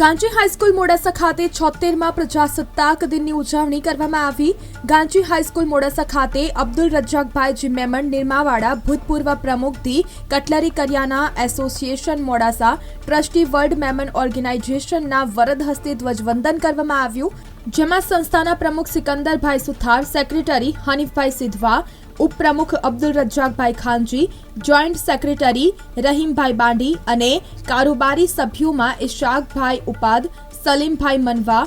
Ganchi high school Modasa ખાતે છોતેરમાં પ્રજાસત્તાક દિનની ઉજવણી કરવામાં આવી. ગાંચી હાઈસ્કૂલ મોડાસા ખાતે અબ્દુલ રજાકભાઈ જી મેમણ નિરમાવાડા ભૂતપૂર્વ પ્રમુખ the cutlery કરિયાના association Modasa trustee world Memon ઓર્ગેનાઇઝેશનના વરદ હસ્તે ધ્વજવંદન કરવામાં આવ્યું. જેમાં સંસ્થાના પ્રમુખ સિકંદરભાઈ સુથાર, સેક્રેટરી હનીફભાઈ સિધવા, ઉપપ્રમુખ અબ્દુલ રજાકભાઈ ખાનજી, જોઈન્ટ સેક્રેટરી રહીમભાઈ બાંડી અને કારોબારી સભ્યોમાં ઇશાકભાઈ ઉપાદ, સલીમભાઈ મનવા,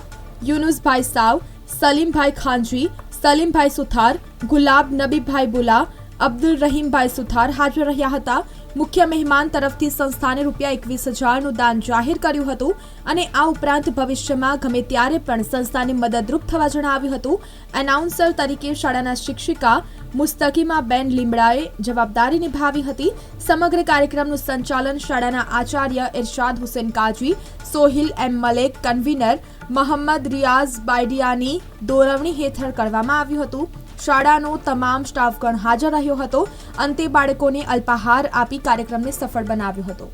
યુનુસભાઈ સાવ, સલીમભાઈ ખાનજી, સલીમભાઈ સુથાર, ગુલાબ નબીભાઈ બુલા અબ્દુલ રહીમભાઈ સુથાર હાજર રહ્યા હતા. મુખ્ય મહેમાન તરફથી સંસ્થાને રૂપિયા એકવીસ હજારનું દાન જાહેર કર્યું હતું અને આ ઉપરાંત ભવિષ્યમાં ગમે ત્યારે પણ સંસ્થાને મદદરૂપ થવા જણાવ્યું હતું. એનાઉન્સર તરીકે શાળાના શિક્ષિકા મુસ્તકીમા બેન લીમડાએ જવાબદારી નિભાવી હતી. સમગ્ર કાર્યક્રમનું સંચાલન શાળાના આચાર્ય ઇરશાદ હુસેન કાજી, સોહિલ એમ મલેક, કન્વીનર મોહમ્મદ રિયાઝ બાયડિયાની દોરવણી હેઠળ કરવામાં આવ્યું હતું. શાળાનો તમામ સ્ટાફગણ હાજર રહ્યો હતો. અંતે બાળકોને અલ્પાહાર આપી કાર્યક્રમને સફળ બનાવ્યો હતો.